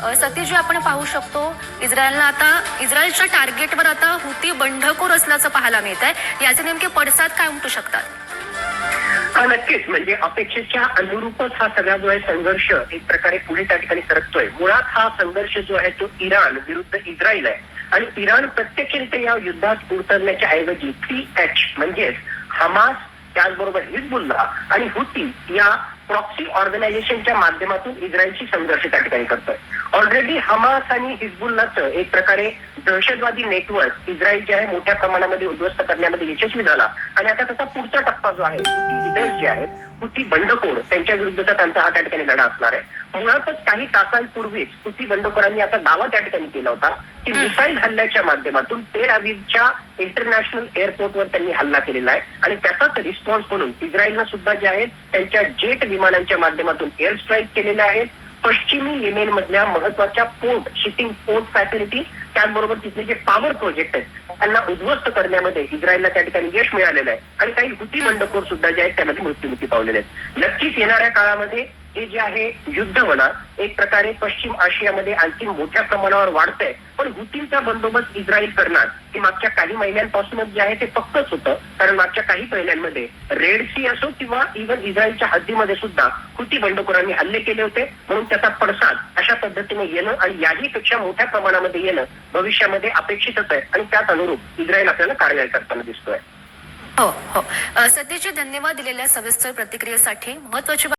सतीश सतीशजी आपण पाहू शकतो इस्रायलला आता इस्रायलच्या टार्गेटवर आता हुती बंडखोर असल्याचं पाहायला मिळत आहे याचे नेमके पडसाद काय उमटू शकतात? हा नक्कीच. म्हणजे अपेक्षेच्या अनुरूपच हा सगळा जो आहे संघर्ष एक प्रकारे पुढे त्या ठिकाणी सरकतोय. मुळात हा संघर्ष जो आहे तो इराण विरुद्ध इस्रायल आहे. आणि इराण प्रत्यक्षरित्या या युद्धात उतरण्याच्या ऐवजी पी एच म्हणजेच हमास त्याचबरोबर हिजबुल्ला आणि हुती या प्रॉक्सी ऑर्गनायझेशनच्या माध्यमातून इस्रायलशी संघर्ष त्या ठिकाणी करतोय. ऑलरेडी हमास आणि हिजबुल्लाचं एक प्रकारे दहशतवादी नेटवर्क इस्रायल जे आहे मोठ्या प्रमाणामध्ये उद्ध्वस्त करण्यामध्ये यशस्वी झाला. आणि आता त्याचा पुढचा टप्पा जो आहे लिडर्स जे आहेत हुती बंडखोर त्यांच्या विरुद्धचा त्यांचा हा त्या ठिकाणी लढा असणार आहे. मुळातच काही तासांपूर्वीच हुती बंडखोरांनी आता दावा त्या ठिकाणी केला होता की मिसाईल हल्ल्याच्या माध्यमातून तेल इंटरनॅशनल एअरपोर्टवर त्यांनी हल्ला केलेला आहे. आणि त्याचाच रिस्पॉन्स म्हणून इस्रायलनं सुद्धा जे आहेत त्यांच्या जेट विमानांच्या माध्यमातून एअर स्ट्राईक केलेल्या आहेत पश्चिमी येमेन मधल्या महत्त्वाच्या पोर्ट शिपिंग पोर्ट फॅसिलिटी त्याचबरोबर तिथले जे पॉवर प्रोजेक्ट आहेत त्यांना उद्ध्वस्त करण्यामध्ये इस्रायलला त्या ठिकाणी यश मिळालेलं आहे. आणि काही हुती बंडखोर सुद्धा जे आहेत त्यामध्ये मृत्युमुखी पावलेले आहेत. नक्कीच येणाऱ्या काळामध्ये हे जे आहे युद्ध म्हणा एक प्रकारे पश्चिम आशियामध्ये आणखी मोठ्या प्रमाणावर वाढतंय. पण हुतींचा बंदोबस्त इस्रायल करणार हे मागच्या काही महिन्यांपासूनच जे आहे ते पक्कच होतं. कारण मागच्या काही महिन्यांमध्ये रेड सी असो किंवा इव्हन इस्रायलच्या हद्दीमध्ये सुद्धा हुती बंडखोरांनी हल्ले केले होते. म्हणून त्याचा पडसाद अशा पद्धतीने येणं आणि याही पेक्षा मोठ्या प्रमाणामध्ये येणं भविष्यामध्ये अपेक्षितच आहे. आणि त्याच अनुरूप इस्रायल आपल्याला कारवाई करताना दिसतोय. हो हो. सध्याचे धन्यवाद दिलेल्या सविस्तर प्रतिक्रियेसाठी. महत्वाची